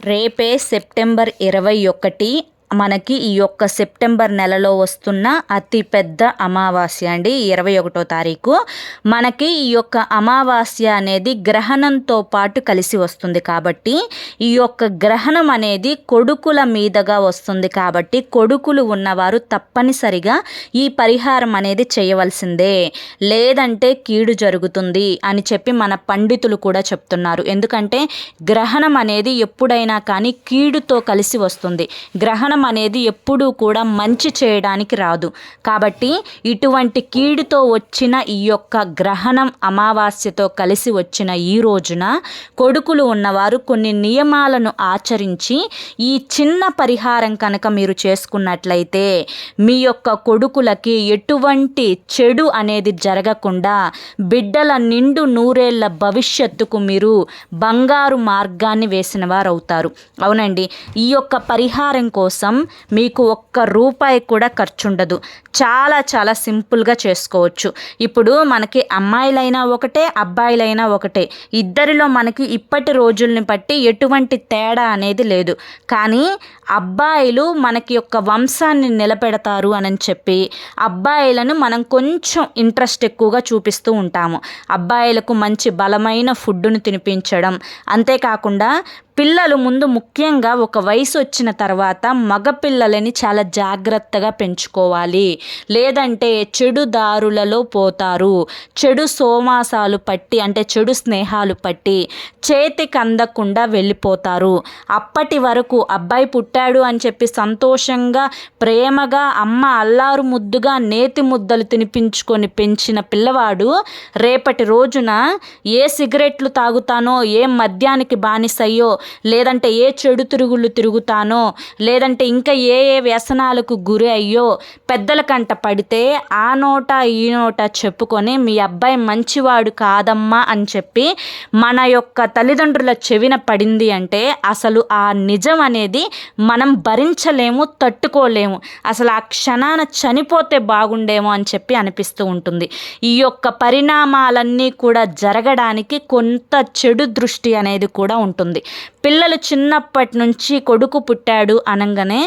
రేపే సెప్టెంబర్ ఇరవై ఒకటి మనకి ఈ యొక్క సెప్టెంబర్ నెలలో వస్తున్న అతిపెద్ద అమావాస్య అండి ఇరవై ఒకటో తారీఖు. మనకి ఈ యొక్క అమావాస్య అనేది గ్రహణంతో పాటు కలిసి వస్తుంది కాబట్టి ఈ యొక్క గ్రహణం అనేది కొడుకుల మీదగా వస్తుంది కాబట్టి కొడుకులు ఉన్నవారు తప్పనిసరిగా ఈ పరిహారం అనేది చేయవలసిందే. లేదంటే కీడు జరుగుతుంది అని చెప్పి మన పండితులు కూడా చెప్తున్నారు. ఎందుకంటే గ్రహణం అనేది ఎప్పుడైనా కానీ కీడుతో కలిసి వస్తుంది. గ్రహణం అనేది ఎప్పుడూ కూడా మంచి చేయడానికి రాదు. కాబట్టి ఇటువంటి కీడుతో వచ్చిన ఈ యొక్క గ్రహణం అమావాస్యతో కలిసి వచ్చిన ఈ రోజున కొడుకులు ఉన్నవారు కొన్ని నియమాలను ఆచరించి ఈ చిన్న పరిహారం కనుక మీరు చేసుకున్నట్లయితే మీ యొక్క కొడుకులకి ఎటువంటి చెడు అనేది జరగకుండా బిడ్డల నిండు నూరేళ్ళ భవిష్యత్తుకు మీరు బంగారు మార్గాన్ని వేసిన వారు అవుతారు అవునండి ఈ యొక్క పరిహారం కోసం మీకు ఒక్క రూపాయి కూడా ఖర్చు ఉండదు చాలా చాలా సింపుల్గా చేసుకోవచ్చు. ఇప్పుడు మనకి అమ్మాయిలైనా ఒకటే అబ్బాయిలైనా ఒకటే. ఇద్దరిలో మనకి ఇప్పటి రోజుల్ని బట్టి ఎటువంటి తేడా అనేది లేదు. కానీ అబ్బాయిలు మనకి యొక్క వంశాన్ని నిలబెడతారు అని చెప్పి అబ్బాయిలను మనం కొంచెం ఇంట్రెస్ట్ ఎక్కువగా చూపిస్తూ ఉంటాము. అబ్బాయిలకు మంచి బలమైన ఫుడ్డును తినిపించడం. అంతేకాకుండా పిల్లలు ముందు ముఖ్యంగా ఒక వయసు వచ్చిన తర్వాత మగపిల్లలని చాలా జాగ్రత్తగా పెంచుకోవాలి. లేదంటే చెడు దారులలో పోతారు. చెడు సోమాసాలు పట్టి అంటే చెడు స్నేహాలు పట్టి చేతికి అందకుండా వెళ్ళిపోతారు. అప్పటి వరకు అబ్బాయి పుట్ట పెట్టాడు అని చెప్పి సంతోషంగా ప్రేమగా అమ్మ అల్లారు ముద్దుగా నేతి ముద్దలు తినిపించుకొని పెంచిన పిల్లవాడు రేపటి రోజున ఏ సిగరెట్లు తాగుతానో ఏ మద్యానికి బానిసయ్యో లేదంటే ఏ చెడు తిరుగుళ్ళు తిరుగుతానో లేదంటే ఇంకా ఏ ఏ వ్యసనాలకు గురి అయ్యో పెద్దల కంట పడితే ఆ నోట ఈ నోట చెప్పుకొని మీ అబ్బాయి మంచివాడు కాదమ్మా అని చెప్పి మన యొక్క తల్లిదండ్రుల చెవిన పడింది అంటే అసలు ఆ నిజం అనేది మనం భరించలేము తట్టుకోలేము. అసలు ఆ క్షణాన చనిపోతే బాగుండేమో అని చెప్పి అనిపిస్తూ ఉంటుంది. ఈ యొక్క పరిణామాలన్నీ కూడా జరగడానికి కొంత చెడు దృష్టి అనేది కూడా ఉంటుంది. పిల్లలు చిన్నప్పటి నుంచి కొడుకు పుట్టాడు అనగానే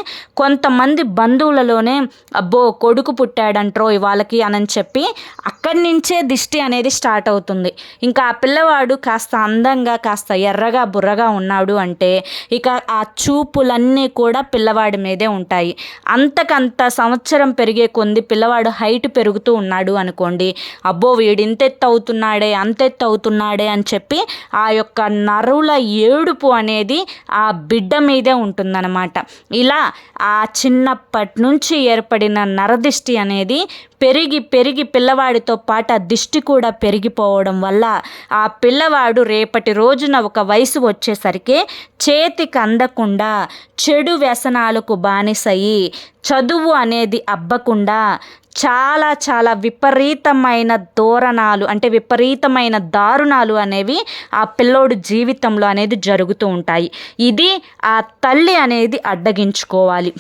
కొంతమంది బంధువులలోనే అబ్బో కొడుకు పుట్టాడంట్రో వాళ్ళకి అని చెప్పి అక్కడి నుంచే దిష్టి అనేది స్టార్ట్ అవుతుంది. ఇంకా ఆ పిల్లవాడు కాస్త అందంగా కాస్త ఎర్రగా బుర్రగా ఉన్నాడు అంటే ఇక ఆ చూపులన్నీ కూడా పిల్లవాడి మీదే ఉంటాయి. అంతకంత సంవత్సరం పెరిగే కొంది పిల్లవాడు హైట్ పెరుగుతూ ఉన్నాడు అనుకోండి. అబ్బో వీడు ఇంతెత్తు అవుతున్నాడే అంతెత్తు అవుతున్నాడే అని చెప్పి ఆ యొక్క నరుల ఏడుపు అనేది ఆ బిడ్డ మీదే ఉంటుందన్నమాట. ఇలా ఆ చిన్నప్పటి నుంచి ఏర్పడిన నరదిష్టి అనేది పెరిగి పెరిగి పిల్లవాడితో పాటు ఆ దిష్టి కూడా పెరిగిపోవడం వల్ల ఆ పిల్లవాడు రేపటి రోజున ఒక వయసు వచ్చేసరికి చేతికి అందకుండా చెడు వ్యసనాలకు బానిసయి చదువు అనేది అబ్బకుండా చాలా చాలా విపరీతమైన దోరణాలు అంటే విపరీతమైన దారుణాలు అనేవి ఆ పిల్లోడు జీవితంలో అనేది జరుగుతూ ఉంటాయి. ఇది ఆ తల్లి అనేది అడ్డగించుకోవాలి.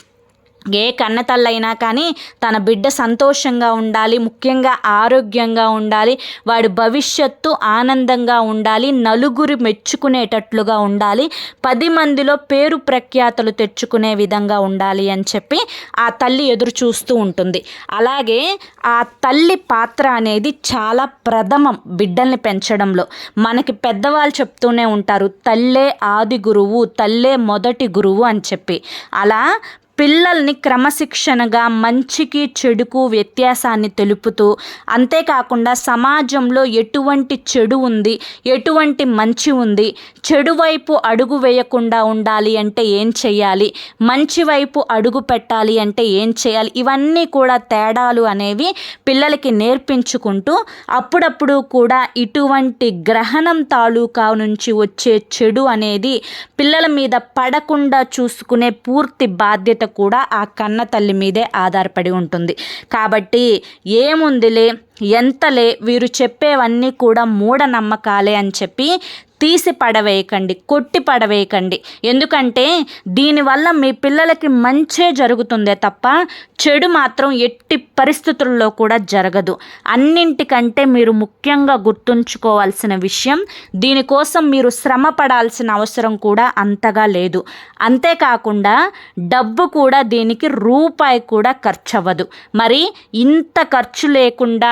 ఏ కన్నతల్లైనా కానీ తన బిడ్డ సంతోషంగా ఉండాలి ముఖ్యంగా ఆరోగ్యంగా ఉండాలి వాడి భవిష్యత్తు ఆనందంగా ఉండాలి నలుగురు మెచ్చుకునేటట్లుగా ఉండాలి పది మందిలో పేరు ప్రఖ్యాతలు తెచ్చుకునే విధంగా ఉండాలి అని చెప్పి ఆ తల్లి ఎదురు చూస్తూ ఉంటుంది. అలాగే ఆ తల్లి పాత్ర అనేది చాలా ప్రథమం బిడ్డల్ని పెంచడంలో. మనకి పెద్దవాళ్ళు చెప్తూనే ఉంటారు తల్లే ఆది గురువు తల్లే మొదటి గురువు అని చెప్పి. అలా పిల్లల్ని క్రమశిక్షణగా మంచికి చెడుకు వ్యత్యాసాన్ని తెలుపుతూ అంతేకాకుండా సమాజంలో ఎటువంటి చెడు ఉంది ఎటువంటి మంచి ఉంది చెడు వైపు అడుగు వేయకుండా ఉండాలి అంటే ఏం చేయాలి మంచి వైపు అడుగు పెట్టాలి అంటే ఏం చేయాలి ఇవన్నీ కూడా తేడాలు అనేవి పిల్లలకి నేర్పించుకుంటూ అప్పుడప్పుడు కూడా ఇటువంటి గ్రహణం తాలూకా నుంచి వచ్చే చెడు అనేది పిల్లల మీద పడకుండా చూసుకునే పూర్తి బాధ్యత కూడా ఆ కన్న తల్లి మీదే ఆధారపడి ఉంటుంది. కాబట్టి ఏముందిలే ఎంతలే వీరు చెప్పేవన్నీ కూడా మూఢనమ్మకాలే అని చెప్పి తీసి పడవేయకండి కొట్టి పడవేయకండి. ఎందుకంటే దీనివల్ల మీ పిల్లలకి మంచే జరుగుతుందే తప్ప చెడు మాత్రం ఎట్టి పరిస్థితుల్లో కూడా జరగదు. అన్నింటికంటే మీరు ముఖ్యంగా గుర్తుంచుకోవాల్సిన విషయం దీనికోసం మీరు శ్రమ పడాల్సిన అవసరం కూడా అంతగా లేదు. అంతేకాకుండా డబ్బు కూడా దీనికి రూపాయి కూడా ఖర్చు అవ్వదు మరి ఇంత ఖర్చు లేకుండా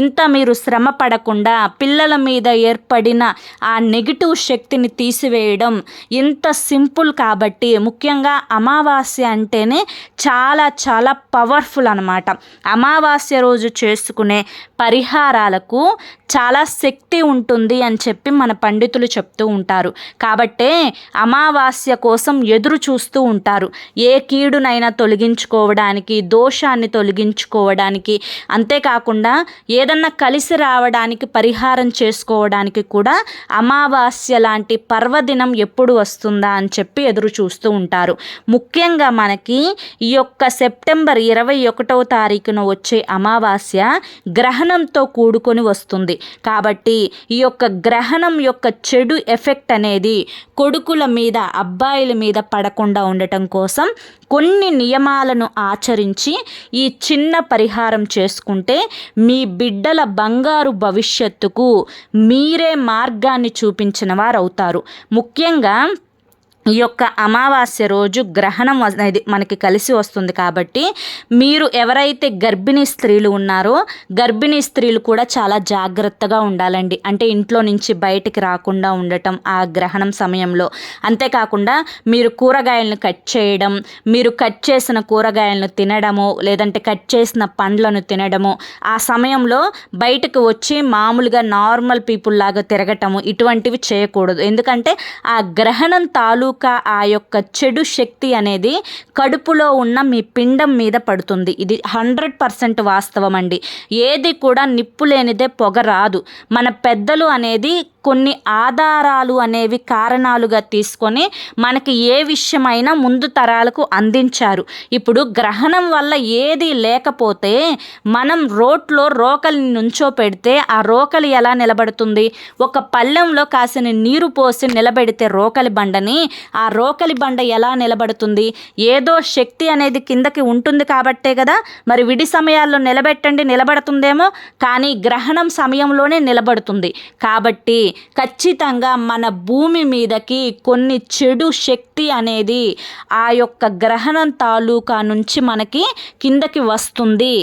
ఇంత మీరు శ్రమ పడకుండా పిల్లల మీద ఏర్పడిన ఆ నెగిటివ్ శక్తిని తీసివేయడం ఇంత సింపుల్ కాబట్టి ముఖ్యంగా అమావాస్య అంటేనే చాలా చాలా పవర్ఫుల్ అనమాట అమావాస్య రోజు చేసుకునే పరిహారాలకు చాలా శక్తి ఉంటుంది అని చెప్పి మన పండితులు చెప్తూ ఉంటారు. కాబట్టే అమావాస్య కోసం ఎదురు చూస్తూ ఉంటారు. ఏ కీడునైనా తొలగించుకోవడానికి దోషాన్ని తొలగించుకోవడానికి అంతేకాకుండా ఏదన్నా కలిసి రావడానికి పరిహారం చేసుకోవడానికి కూడా అమావాస్య లాంటి పర్వదినం ఎప్పుడు వస్తుందా అని చెప్పి ఎదురు చూస్తూ ఉంటారు. ముఖ్యంగా మనకి ఈ యొక్క సెప్టెంబర్ ఇరవై ఒకటవ తారీఖున వచ్చే అమావాస్య గ్రహణంతో కూడుకొని వస్తుంది. కాబట్టి ఈ యొక్క గ్రహణం యొక్క చెడు ఎఫెక్ట్ అనేది కొడుకుల మీద అబ్బాయిల మీద పడకుండా ఉండటం కోసం కొన్ని నియమాలను ఆచరించి ఈ చిన్న పరిహారం చేసుకుంటే మీ బిడ్డల బంగారు భవిష్యత్తుకు మీరే మార్గాన్ని చూపించిన వారు అవుతారు ముఖ్యంగా ఈ యొక్క అమావాస్య రోజు గ్రహణం అనేది మనకి కలిసి వస్తుంది కాబట్టి మీరు ఎవరైతే గర్భిణీ స్త్రీలు ఉన్నారో గర్భిణీ స్త్రీలు కూడా చాలా జాగ్రత్తగా ఉండాలండి. అంటే ఇంట్లో నుంచి బయటికి రాకుండా ఉండటం ఆ గ్రహణం సమయంలో. అంతేకాకుండా మీరు కూరగాయలను కట్ చేయడం మీరు కట్ చేసిన కూరగాయలను తినడము లేదంటే కట్ చేసిన పండ్లను తినడము ఆ సమయంలో బయటకు వచ్చి మామూలుగా నార్మల్ పీపుల్ లాగా తిరగటము ఇటువంటివి చేయకూడదు. ఎందుకంటే ఆ గ్రహణం తాలూ తాలూకా ఆ యొక్క చెడు శక్తి అనేది కడుపులో ఉన్న మీ పిండం మీద పడుతుంది. ఇది హండ్రెడ్ పర్సెంట్ వాస్తవం అండి ఏది కూడా నిప్పు లేనిదే పొగ రాదు. మన పెద్దలు అనేది కొన్ని ఆధారాలు అనేవి కారణాలుగా తీసుకొని మనకి ఏ విషయమైనా ముందు తరాలకు అందించారు. ఇప్పుడు గ్రహణం వల్ల ఏది లేకపోతే మనం రోడ్లో రోకలిని నుంచో పెడితే ఆ రోకలి ఎలా నిలబడుతుంది? ఒక పళ్ళెంలో కాసిన నీరు పోసి నిలబెడితే రోకలి బండని ఆ రోకలి బండ ఎలా నిలబడుతుంది? ఏదో శక్తి అనేది కిందకి ఉంటుంది కాబట్టే కదా మరి విడి సమయాల్లో నిలబెట్టండి నిలబడుతుందేమో కానీ గ్రహణం సమయంలోనే నిలబడుతుంది. కాబట్టి ఖచ్చితంగా మన భూమి మీదకి కొన్ని చెడు శక్తి అనేది ఆ యొక్క గ్రహణం తాలూకా నుంచి మనకి కిందకి వస్తుంది.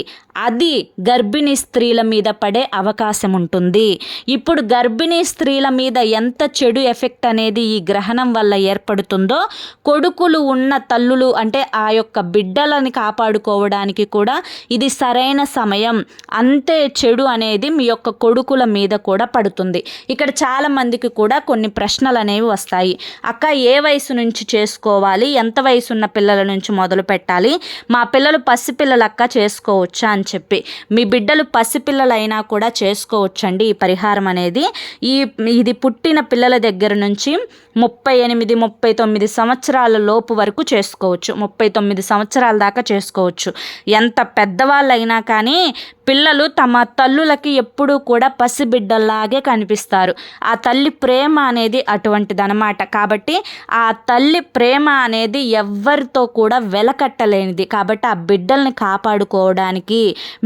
అది గర్భిణీ స్త్రీల మీద పడే అవకాశం ఉంటుంది. ఇప్పుడు గర్భిణీ స్త్రీల మీద ఎంత చెడు ఎఫెక్ట్ అనేది ఈ గ్రహణం వల్ల ఏర్పడుతుందో కొడుకులు ఉన్న తల్లులు అంటే ఆ యొక్క బిడ్డలని కాపాడుకోవడానికి కూడా ఇది సరైన సమయం. అంతే చెడు అనేది మీ యొక్క కొడుకుల మీద కూడా పడుతుంది. ఇక్కడ చాలా మందికి కూడా కొన్ని ప్రశ్నలు అనేవి వస్తాయి. అక్క ఏ వయసు నుంచి చేసుకోవాలి? ఎంత వయసు ఉన్న పిల్లల నుంచి మొదలు పెట్టాలి? మా పిల్లలు పసిపిల్లలక్క చేసుకోవచ్చా అని చెప్పి. మీ బిడ్డలు పసిపిల్లలైనా కూడా చేసుకోవచ్చండి ఈ పరిహారం అనేది. ఈ ఇది పుట్టిన పిల్లల దగ్గర నుంచి ముప్పై ఎనిమిది ముప్పై తొమ్మిది సంవత్సరాల లోపు వరకు చేసుకోవచ్చు. ముప్పై తొమ్మిది సంవత్సరాల దాకా చేసుకోవచ్చు. ఎంత పెద్దవాళ్ళైనా కానీ పిల్లలు తమ తల్లులకి ఎప్పుడూ కూడా పసిబిడ్డల్లాగే కనిపిస్తారు. ఆ తల్లి ప్రేమ అనేది అటువంటిదనమాట కాబట్టి ఆ తల్లి ప్రేమ అనేది ఎవ్వరితో కూడా వెలకట్టలేనిది. కాబట్టి ఆ బిడ్డల్ని కాపాడుకోవడానికి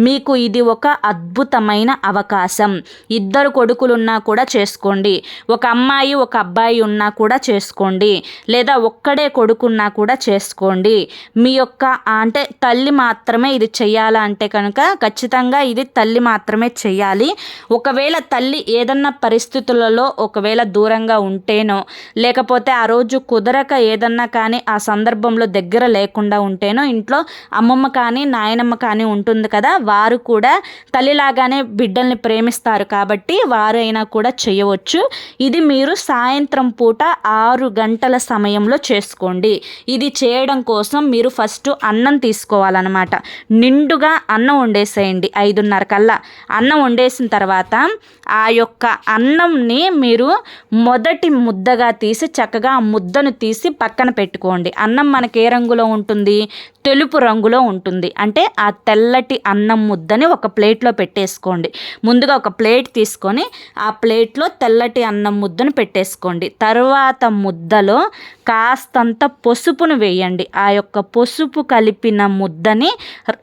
మీకు ఇది ఒక అద్భుతమైన అవకాశం. ఇద్దరు కొడుకులున్నా కూడా చేసుకోండి. ఒక అమ్మాయి ఒక అబ్బాయి ఉన్నా కూడా చేసుకోండి. లేదా ఒక్కడే కొడుకున్నా కూడా చేసుకోండి. మీ యొక్క అంటే తల్లి మాత్రమే ఇది చేయాలంటే కనుక ఖచ్చితంగా ఖచ్చితంగా ఇది తల్లి మాత్రమే చేయాలి. ఒకవేళ తల్లి ఏదన్నా పరిస్థితులలో ఒకవేళ దూరంగా ఉంటేనో లేకపోతే ఆ రోజు కుదరక ఏదన్నా కానీ ఆ సందర్భంలో దగ్గర లేకుండా ఉంటేనో ఇంట్లో అమ్మమ్మ కానీ నాయనమ్మ కానీ ఉంటుంది కదా వారు కూడా తల్లిలాగానే బిడ్డల్ని ప్రేమిస్తారు కాబట్టి వారైనా కూడా చేయవచ్చు. ఇది మీరు సాయంత్రం పూట ఆరు గంటల సమయంలో చేసుకోండి. ఇది చేయడం కోసం మీరు ఫస్ట్ అన్నం తీసుకోవాలన్నమాట. నిండుగా అన్నం వండేసేయండి. ఐదున్నర కల్లా అన్నం వండేసిన తర్వాత ఆ యొక్క అన్నంని మీరు మొదటి ముద్దగా తీసి చక్కగా ఆ ముద్దను తీసి పక్కన పెట్టుకోండి. అన్నం మనకి ఏ రంగులో ఉంటుంది? తెలుపు రంగులో ఉంటుంది. అంటే ఆ తెల్లటి అన్నం ముద్దని ఒక ప్లేట్లో పెట్టేసుకోండి. ముందుగా ఒక ప్లేట్ తీసుకొని ఆ ప్లేట్లో తెల్లటి అన్నం ముద్దను పెట్టేసుకోండి. తర్వాత ముద్దలో కాస్తంత పసుపును వేయండి. ఆ యొక్క పసుపు కలిపిన ముద్దని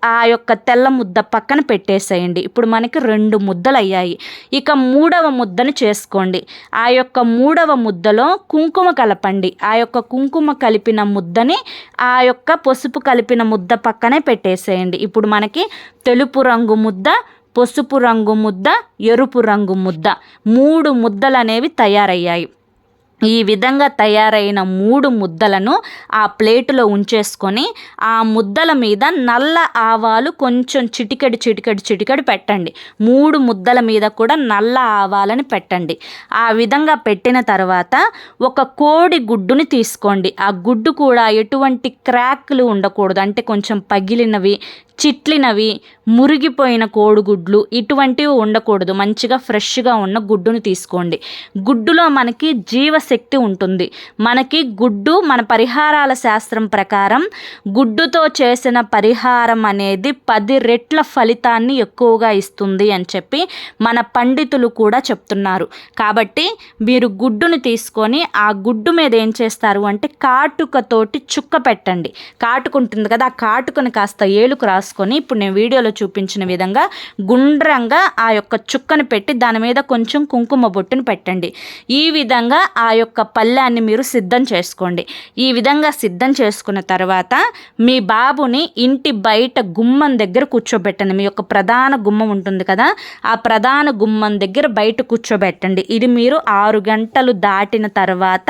ఆ యొక్క తెల్ల ముద్ద పక్కన పెట్టి పెట్టేసేయండి. ఇప్పుడు మనకి రెండు ముద్దలు అయ్యాయి ఇక మూడవ ముద్దను చేసుకోండి. ఆ యొక్క మూడవ ముద్దలో కుంకుమ కలపండి. ఆ యొక్క కుంకుమ కలిపిన ముద్దని ఆ యొక్క పసుపు కలిపిన ముద్ద పక్కనే పెట్టేసేయండి. ఇప్పుడు మనకి తెలుపు రంగు ముద్ద పసుపు రంగు ముద్ద ఎరుపు రంగు ముద్ద. మూడు ముద్దలు అనేవి తయారయ్యాయి. ఈ విధంగా తయారైన మూడు ముద్దలను ఆ ప్లేటులో ఉంచేసుకొని ఆ ముద్దల మీద నల్ల ఆవాలు కొంచెం చిటికెడు చిటికెడు చిటికెడు పెట్టండి. మూడు ముద్దల మీద కూడా నల్ల ఆవాలని పెట్టండి. ఆ విధంగా పెట్టిన తర్వాత ఒక కోడి గుడ్డుని తీసుకోండి. ఆ గుడ్డు కూడా ఎటువంటి క్రాక్లు ఉండకూడదు. అంటే కొంచెం పగిలినవి చిట్లినవి మురిగిపోయిన కోడిగుడ్లు ఇటువంటివి ఉండకూడదు. మంచిగా ఫ్రెష్గా ఉన్న గుడ్డును తీసుకోండి. గుడ్డులో మనకి జీవశక్తి ఉంటుంది. మనకి గుడ్డు మన పరిహారాల శాస్త్రం ప్రకారం గుడ్డుతో చేసిన పరిహారం అనేది పది రెట్ల ఫలితాన్ని ఎక్కువగా ఇస్తుంది అని చెప్పి మన పండితులు కూడా చెప్తున్నారు. కాబట్టి మీరు గుడ్డును తీసుకొని ఆ గుడ్డు మీద ఏం చేస్తారు అంటే కాటుకతోటి చుక్క పెట్టండి. కాటుకుంటుంది కదా ఆ కాటుకను కాస్త ఏలుకు రాసుకొని ఇప్పుడు నేను వీడియోలో చూపించిన విధంగా గుండ్రంగా ఆ యొక్క చుక్కను పెట్టి దాని మీద కొంచెం కుంకుమ బొట్టును పెట్టండి. ఈ విధంగా ఆ యొక్క పళ్ళాన్ని మీరు సిద్ధం చేసుకోండి. ఈ విధంగా సిద్ధం చేసుకున్న తర్వాత మీ బాబుని ఇంటి బయట గుమ్మం దగ్గర కూర్చోబెట్టండి. మీ యొక్క ప్రధాన గుమ్మం ఉంటుంది కదా ఆ ప్రధాన గుమ్మం దగ్గర బయట కూర్చోబెట్టండి. ఇది మీరు ఆరు గంటలు దాటిన తర్వాత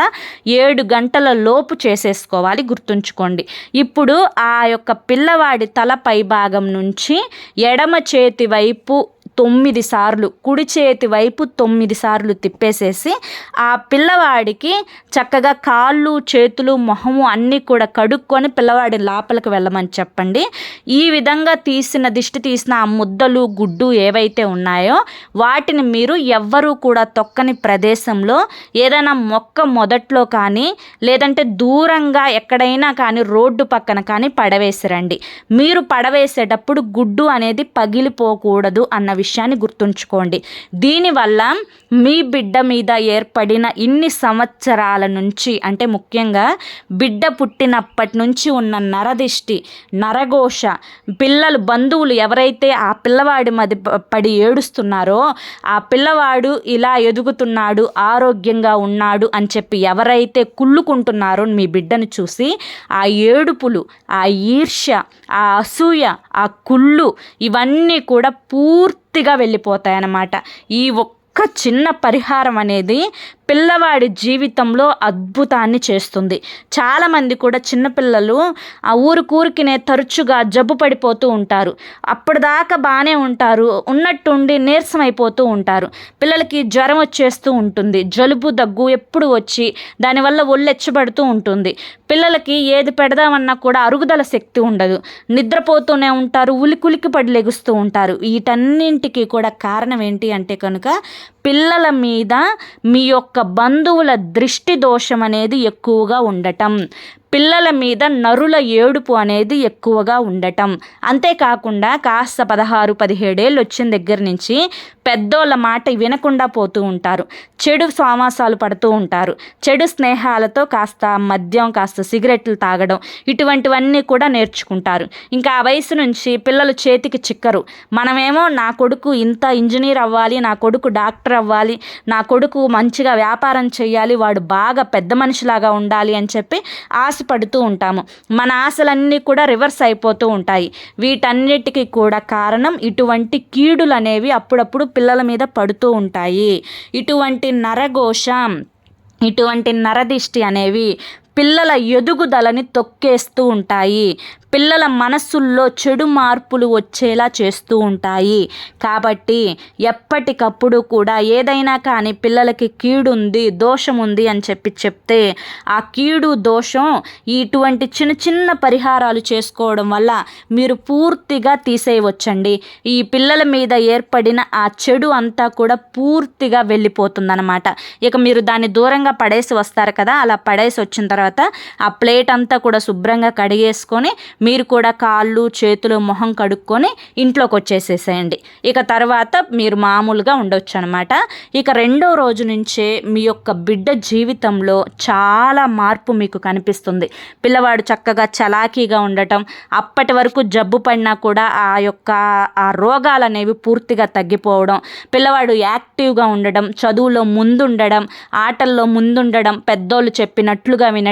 ఏడు గంటల లోపు చేసేసుకోవాలి గుర్తుంచుకోండి. ఇప్పుడు ఆ యొక్క పిల్లవాడి తల పై భాగం నుంచి ఎడమ చేతి వైపు తొమ్మిది సార్లు కుడి చేతి వైపు తొమ్మిది సార్లు తిప్పేసేసి ఆ పిల్లవాడికి చక్కగా కాళ్ళు చేతులు మొహము అన్నీ కూడా కడుక్కొని పిల్లవాడి లోపలికి వెళ్ళమని చెప్పండి. ఈ విధంగా తీసిన దిష్టి తీసిన ఆ ముద్దలు గుడ్డు ఏవైతే ఉన్నాయో వాటిని మీరు ఎవ్వరూ కూడా తొక్కని ప్రదేశంలో ఏదైనా మొక్క మొదట్లో కానీ లేదంటే దూరంగా ఎక్కడైనా కానీ రోడ్డు పక్కన కానీ పడవేసిరండి మీరు పడవేసేటప్పుడు గుడ్డు అనేది పగిలిపోకూడదు అన్న విషయం విషయాన్ని గుర్తుంచుకోండి. దీనివల్ల మీ బిడ్డ మీద ఏర్పడిన ఇన్ని సంవత్సరాల నుంచి అంటే ముఖ్యంగా బిడ్డ పుట్టినప్పటి నుంచి ఉన్న నరదిష్టి నరఘోష పిల్లలు బంధువులు ఎవరైతే ఆ పిల్లవాడి మధ్య పడి ఏడుస్తున్నారో ఆ పిల్లవాడు ఇలా ఎదుగుతున్నాడు ఆరోగ్యంగా ఉన్నాడు అని చెప్పి ఎవరైతే కుళ్ళుకుంటున్నారో మీ బిడ్డను చూసి ఆ ఏడుపులు ఆ ఈర్ష్య ఆ అసూయ ఆ కుళ్ళు ఇవన్నీ కూడా పూర్తి పూర్తిగా వెళ్ళిపోతాయి అన్నమాట ఈ ఒక్క చిన్న పరిహారం అనేది పిల్లవాడి జీవితంలో అద్భుతాన్ని చేస్తుంది. చాలామంది కూడా చిన్నపిల్లలు ఆ ఊరికూరికినే తరచుగా జబ్బు పడిపోతూ ఉంటారు. అప్పటిదాకా బాగానే ఉంటారు. ఉన్నట్టుండి నీరసం అయిపోతూ ఉంటారు. పిల్లలకి జ్వరం వచ్చేస్తూ ఉంటుంది. జలుబు దగ్గు ఎప్పుడు వచ్చి దానివల్ల ఒళ్ళెచ్చబడుతూ ఉంటుంది. పిల్లలకి ఏది పెడదామన్నా కూడా అరుగుదల శక్తి ఉండదు. నిద్రపోతూనే ఉంటారు. ఉలికులికి పడి లెగుస్తూ ఉంటారు. వీటన్నింటికి కూడా కారణం ఏంటి అంటే కనుక పిల్లల మీద మీ యొక్క బంధువుల దృష్టి దోషం అనేది ఎక్కువగా ఉండటం. పిల్లల మీద నరుల ఏడుపు అనేది ఎక్కువగా ఉండటం. అంతేకాకుండా కాస్త పదహారు పదిహేడేళ్ళు వచ్చిన దగ్గర నుంచి పెద్దోళ్ళ మాట వినకుండా పోతూ ఉంటారు. చెడు సామాసాలు పడుతూ ఉంటారు. చెడు స్నేహాలతో కాస్త మద్యం కాస్త సిగరెట్లు తాగడం ఇటువంటివన్నీ కూడా నేర్చుకుంటారు. ఇంకా ఆ వయసు నుంచి పిల్లలు చేతికి చిక్కరు. మనమేమో నా కొడుకు ఇంత ఇంజనీర్ అవ్వాలి నా కొడుకు డాక్టర్ అవ్వాలి నా కొడుకు మంచిగా వ్యాపారం చేయాలి వాడు బాగా పెద్ద మనిషిలాగా ఉండాలి అని చెప్పి ఆశపడుతూ ఉంటాము. మన ఆశలన్నీ కూడా రివర్స్ అయిపోతూ ఉంటాయి. వీటన్నిటికీ కూడా కారణం ఇటువంటి కీడులు అనేవి అప్పుడప్పుడు పిల్లల మీద పడుతూ ఉంటాయి. ఇటువంటి నరఘోష ఇటువంటి నరదిష్టి అనేవి పిల్లల ఎదుగుదలని తొక్కేస్తూ ఉంటాయి. పిల్లల మనస్సుల్లో చెడు మార్పులు వచ్చేలా చేస్తూ ఉంటాయి. కాబట్టి ఎప్పటికప్పుడు కూడా ఏదైనా కానీ పిల్లలకి కీడుంది దోషం ఉంది అని చెప్పి చెప్తే ఆ కీడు దోషం ఇటువంటి చిన్న చిన్న పరిహారాలు చేసుకోవడం వల్ల మీరు పూర్తిగా తీసేయవచ్చండి. ఈ పిల్లల మీద ఏర్పడిన ఆ చెడు అంతా కూడా పూర్తిగా వెళ్ళిపోతుందన్నమాట. ఇక మీరు దాన్ని దూరంగా పడేసి వస్తారు కదా అలా పడేసి వచ్చిన తర్వాత తర్వాత ఆ ప్లేట్ అంతా కూడా శుభ్రంగా కడిగేసుకొని మీరు కూడా కాళ్ళు చేతులు మొహం కడుక్కొని ఇంట్లోకి వచ్చేసేసేయండి. ఇక తర్వాత మీరు మామూలుగా ఉండొచ్చు అనమాట ఇక రెండో రోజు నుంచే మీ యొక్క బిడ్డ జీవితంలో చాలా మార్పు మీకు కనిపిస్తుంది. పిల్లవాడు చక్కగా చలాకీగా ఉండటం అప్పటి వరకు జబ్బు పడినా కూడా ఆ యొక్క ఆ రోగాలు అనేవి పూర్తిగా తగ్గిపోవడం పిల్లవాడు యాక్టివ్గా ఉండడం చదువులో ముందుండడం ఆటల్లో ముందుండడం పెద్దోళ్ళు చెప్పినట్లుగా వినడం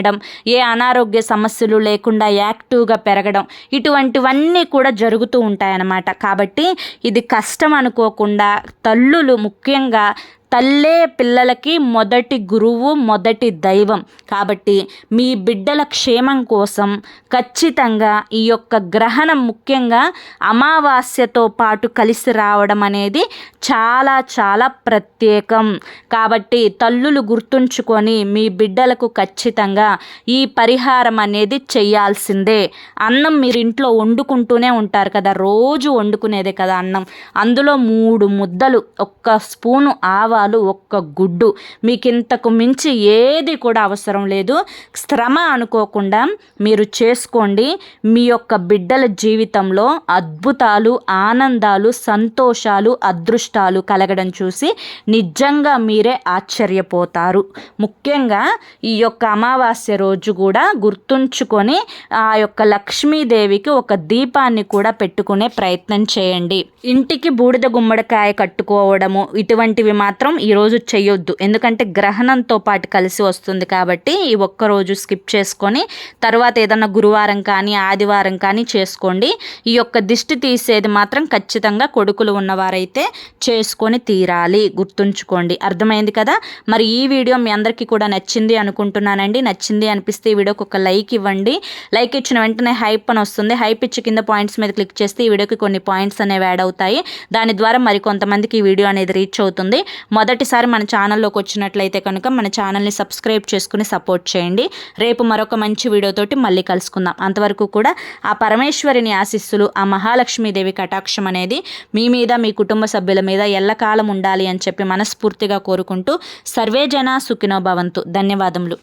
ఏ అనారోగ్య సమస్యలు లేకుండా యాక్టివ్గా పెరగడం ఇటువంటివన్నీ కూడా జరుగుతూ ఉంటాయన్నమాట. కాబట్టి ఇది కష్టం అనుకోకుండా తల్లులు ముఖ్యంగా తల్లే పిల్లలకి మొదటి గురువు మొదటి దైవం. కాబట్టి మీ బిడ్డల క్షేమం కోసం ఖచ్చితంగా ఈ యొక్క గ్రహణం ముఖ్యంగా అమావాస్యతో పాటు కలిసి రావడం అనేది చాలా చాలా ప్రత్యేకం. కాబట్టి తల్లులు గుర్తుంచుకొని మీ బిడ్డలకు ఖచ్చితంగా ఈ పరిహారం అనేది చేయాల్సిందే. అన్నం మీరు ఇంట్లో వండుకుంటూనే ఉంటారు కదా రోజు వండుకునేదే కదా అన్నం. అందులో మూడు ముద్దలు ఒక్క స్పూను ఆవ ఆవాలు ఒక్క గుడ్డు. మీకు ఇంతకు మించి ఏది కూడా అవసరం లేదు. శ్రమ అనుకోకుండా మీరు చేసుకోండి. మీ యొక్క బిడ్డల జీవితంలో అద్భుతాలు ఆనందాలు సంతోషాలు అదృష్టాలు కలగడం చూసి నిజంగా మీరే ఆశ్చర్యపోతారు. ముఖ్యంగా ఈ యొక్క అమావాస్య రోజు కూడా గుర్తుంచుకొని ఆ యొక్క లక్ష్మీదేవికి ఒక దీపాన్ని కూడా పెట్టుకునే ప్రయత్నం చేయండి. ఇంటికి బూడిద గుమ్మడికాయ కట్టుకోవడము ఇటువంటివి మాత్రం మాత్రం ఈరోజు చేయొద్దు ఎందుకంటే గ్రహణంతో పాటు కలిసి వస్తుంది కాబట్టి ఈ ఒక్కరోజు స్కిప్ చేసుకొని తర్వాత ఏదన్నా గురువారం కానీ ఆదివారం కానీ చేసుకోండి. ఈ యొక్క దిష్టి తీసేది మాత్రం ఖచ్చితంగా కొడుకులు ఉన్నవారైతే చేసుకొని తీరాలి. గుర్తుంచుకోండి. అర్థమైంది కదా? మరి ఈ వీడియో మీ అందరికీ కూడా నచ్చింది అనుకుంటున్నానండి. నచ్చింది అనిపిస్తే ఈ వీడియోకి ఒక లైక్ ఇవ్వండి. లైక్ ఇచ్చిన వెంటనే హైప్ అని వస్తుంది. హైప్ ఇచ్చి కింద పాయింట్స్ మీద క్లిక్ చేస్తే ఈ వీడియోకి కొన్ని పాయింట్స్ అనేవి యాడ్ అవుతాయి. దాని ద్వారా మరి కొంతమందికి ఈ వీడియో అనేది రీచ్ అవుతుంది. మొదటిసారి మన ఛానల్లోకి వచ్చినట్లయితే కనుక మన ఛానల్ని సబ్స్క్రైబ్ చేసుకుని సపోర్ట్ చేయండి. రేపు మరొక మంచి వీడియోతోటి మళ్ళీ కలుసుకుందాం. అంతవరకు కూడా ఆ పరమేశ్వరిని ఆశిస్సులు ఆ మహాలక్ష్మీదేవి కటాక్షం అనేది మీ మీద మీ కుటుంబ సభ్యుల మీద ఎల్లకాలం ఉండాలి అని చెప్పి మనస్ఫూర్తిగా కోరుకుంటూ సర్వేజన సుఖినో భవంతు. ధన్యవాదములు.